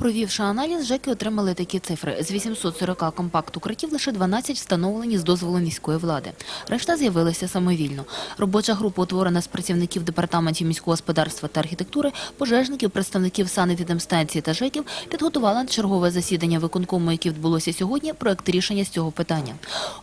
Провівши аналіз, ЖЕКи отримали такі цифри. З 840 компакт-укриттів лише 12 встановлені з дозволу міської влади. Решта з'явилися самовільно. Робоча група утворена з працівників департаментів міського господарства та архітектури, пожежників, представників санепідемстанції та ЖЕКів підготувала чергове засідання виконкому, яке відбулося сьогодні, проект рішення з цього питання.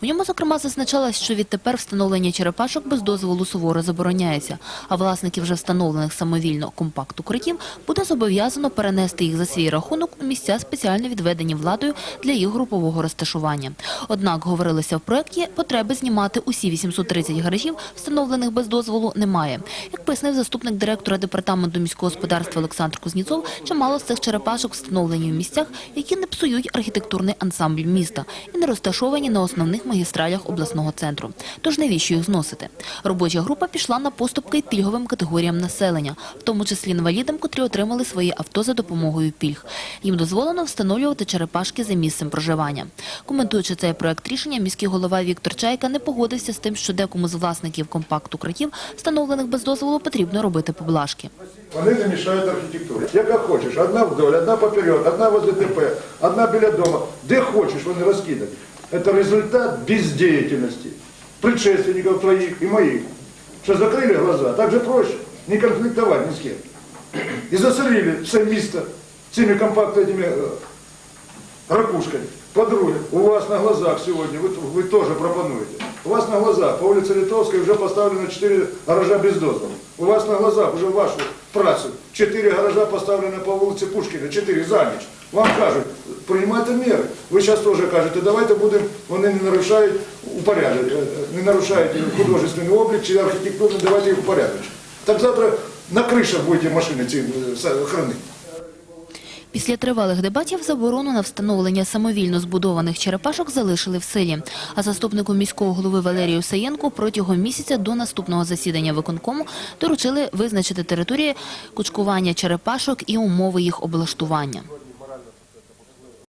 У ньому, зокрема, зазначалось, що відтепер встановлення черепашок без дозволу суворо забороняється, а власників вже встановлених самовільно компакт-укриттів буде зобов'язано перенести їх за свій рахунок у місця спеціально відведені владою для їх групового розташування. Однак, говорилося в проєкті, потреби знімати усі 830 гаражів, встановлених без дозволу, немає. Як пояснив заступник директора департаменту міського господарства Олександр Кузніцов, чимало з цих черепашок встановлені в місцях, які не псують архітектурний ансамбль міста і не розташовані на основних магістралях обласного центру. Тож навіщо їх зносити? Робоча група пішла на поступки пільговим категоріям населення, в тому числі інвалідам, котрі отримали свої авто за допомогою пільг. Їм дозволено встановлювати черепашки за місцем проживання. Коментуючи цей проект рішення, міський голова Віктор Чайка не погодився з тим, що декому з власників компакт-укриттів, встановлених без дозволу, потрібно робити поблажки. Вони не мішають архітектурі. Як як хочеш, одна вдоль, одна поперед, одна возле ДП, одна біля дома. Де хочеш, вони розкидані. Це результат бездіяльності предшественників твоїх і моїх. Що закрили глаза, так же проще, не конфліктувати ні з ким. І засорили все місто цими компактними е, ракушками. По-друге, у вас на глазах сьогодні, ви, ви теж пропонуєте, у вас на глазах по вулиці Литовській вже поставлено 4 гаража без дозволу. У вас на глазах вже вашу працю 4 гаража поставлено по вулиці Пушкіна, 4 за ніч. Вам кажуть, приймайте міри. Ви зараз теж кажете, давайте будемо, вони не нарушають упорядок, е, не нарушають художественний облік чи архітектурний, давайте їх упорядочимо. Так завтра на кришах будете машини ці хранити. Після тривалих дебатів заборону на встановлення самовільно збудованих черепашок залишили в силі. А заступнику міського голови Валерію Саєнку протягом місяця до наступного засідання виконкому доручили визначити території кучкування черепашок і умови їх облаштування.